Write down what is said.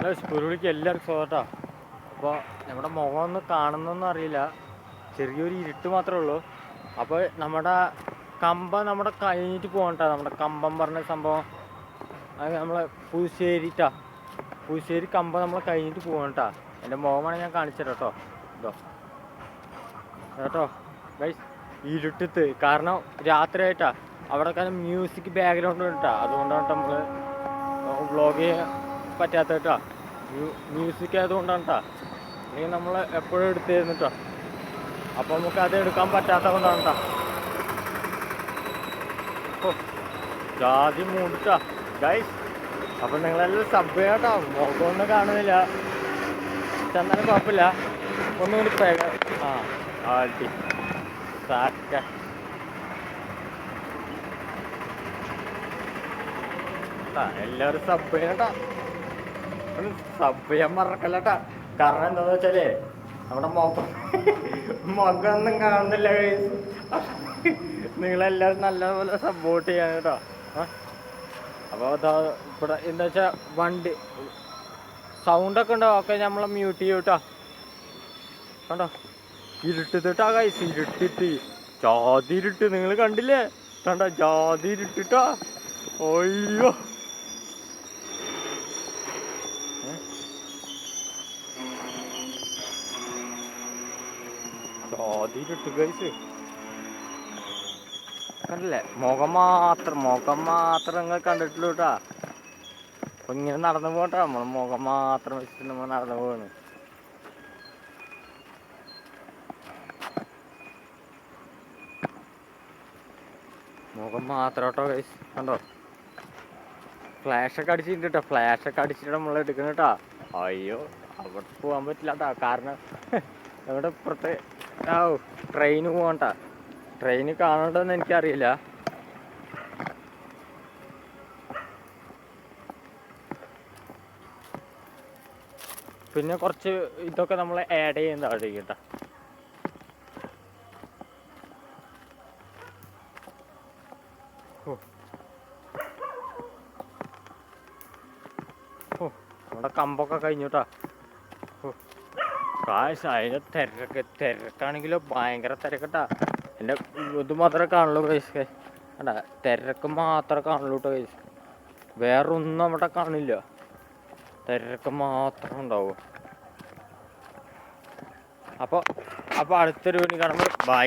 Hello സ്പുരുളിക്ക് എല്ലാവർക്കും സ്വാഗതം അപ്പോൾ നമ്മുടെ മുഖം ഒന്ന് കാണുന്നൊന്നും അറിയില്ല. ചെറിയൊരു ഇരുട്ട് മാത്രമേ ഉള്ളൂ. അപ്പോൾ നമ്മുടെ കമ്പം നമ്മുടെ കഴിഞ്ഞിട്ട് പോകണ്ട നമ്മുടെ കമ്പം പറഞ്ഞ സംഭവം. അത് നമ്മളെ പുതുശ്ശേരിട്ടാ പുതുശ്ശേരി കമ്പം നമ്മൾ കഴിഞ്ഞിട്ട് പോകണ്ടാ എന്റെ മുഖമാണ് ഞാൻ കാണിച്ചു തരാം കേട്ടോ. ഇതോ. കേട്ടോ. ഗൈസ് ഇരുട്ടത്ത്. കാരണം രാത്രിയായിട്ടാ. അവിടെ കാരണം മ്യൂസിക് ബാക്ക്ഗ്രൗണ്ട് കേട്ടാ അതുകൊണ്ടാണ് നമ്മൾ വ്ളോഗ് പറ്റാത്ത കേട്ടോ മ്യൂസിക് ആയതുകൊണ്ടാണ് കേട്ടോ അല്ലെങ്കിൽ നമ്മൾ എപ്പോഴും എടുത്തിരുന്നു കേട്ടോ അപ്പോൾ നമുക്ക് അത് എടുക്കാൻ പറ്റാത്ത കൊണ്ടാണ് കേട്ടോ ജാതി മൂടിട്ടാ. ഗൈസ് അപ്പം നിങ്ങളെല്ലാം സബ് ചെയ്യാട്ടോ. മുഖമൊന്നും കാണുന്നില്ല. ചെന്നാലും കുഴപ്പമില്ല. ഒന്നും കൂടി പേക ആ ആട്ടി സാക്ക എല്ലാവരും സബ് ചെയ്യട്ടാ. ചെയ്യാൻ മറക്കല്ലട്ടാ കാരണം എന്താന്ന് വെച്ചാലേ നമ്മുടെ മുഖം മുഖമൊന്നും കാണുന്നില്ല നിങ്ങളെല്ലാരും നല്ലപോലെ സപ്പോർട്ട് ചെയ്യാൻ കേട്ടോ. അപ്പൊ അപ്പോൾ അതാ ഇവിടെ എന്താ വെച്ചാൽ വണ്ടി സൗണ്ടൊക്കെ ഉണ്ടോ? ഒക്കെ നമ്മൾ മ്യൂട്ട് ചെയ്യും കേട്ടോ കണ്ടോ? ഇരുട്ടിട്ടാ കൈസ് ഇരുട്ടിട്ട് ജാതി ഇരുട്ട് നിങ്ങൾ കണ്ടില്ലേ? കണ്ടോ? ജാതി ഇരുട്ടിട്ടാ അയ്യോ ഏ? ജാതി ഇരുട്ട് കൈസ് കണ്ടില്ലേ മുഖം മാത്രം മുഖം മാത്രം നിങ്ങൾ കണ്ടിട്ടുള്ളൂ കേട്ടാ അപ്പൊ ഇങ്ങനെ നടന്നു പോകട്ടെ നമ്മൾ മുഖം മാത്രം വെച്ചിട്ട് നമ്മൾ നടന്നു പോവാണ്. മുഖം മാത്രം കേട്ടോ കൈസ് കണ്ടോ? ഫ്ലാഷ് ഒക്കെ അടിച്ചിട്ടുണ്ട് കേട്ടോ ഫ്ലാഷ് ഒക്കെ അടിച്ചിട്ട് നമ്മൾ എടുക്കണം കേട്ടോ അയ്യോ അവിടെ പോകാൻ പറ്റില്ല കേട്ടോ കാരണം ഇവിടെ ഇപ്പുറത്ത് ആ ട്രെയിന് പോകണ്ട. ട്രെയിന് കാണണ്ടെന്ന് എനിക്കറിയില്ല. പിന്നെ കുറച്ച് ഇതൊക്കെ നമ്മൾ ആഡ് ചെയ്യുന്ന കേട്ടോ ഓ. ഓ നമ്മുടെ കമ്പൊക്കെ കഴിഞ്ഞു കേട്ടോ. ഓ കാശ് അതിന്റെ തിരക്ക് തിരക്കാണെങ്കിലോ ഭയങ്കര തിരക്കട്ടാ. എന്റെ ഇത് മാത്രമേ കാണുള്ളൂ കൈസ് കണ്ട തിരക്ക് മാത്രമേ കാണുള്ളൂ കേട്ടോ കൈസ് വേറെ ഒന്നും അവിടെ കാണില്ല. തിരക്ക് മാത്രം ഉണ്ടാവും. അപ്പോൾ അപ്പോൾ അടുത്തൊരു മണി കാണുമ്പോൾ ബൈ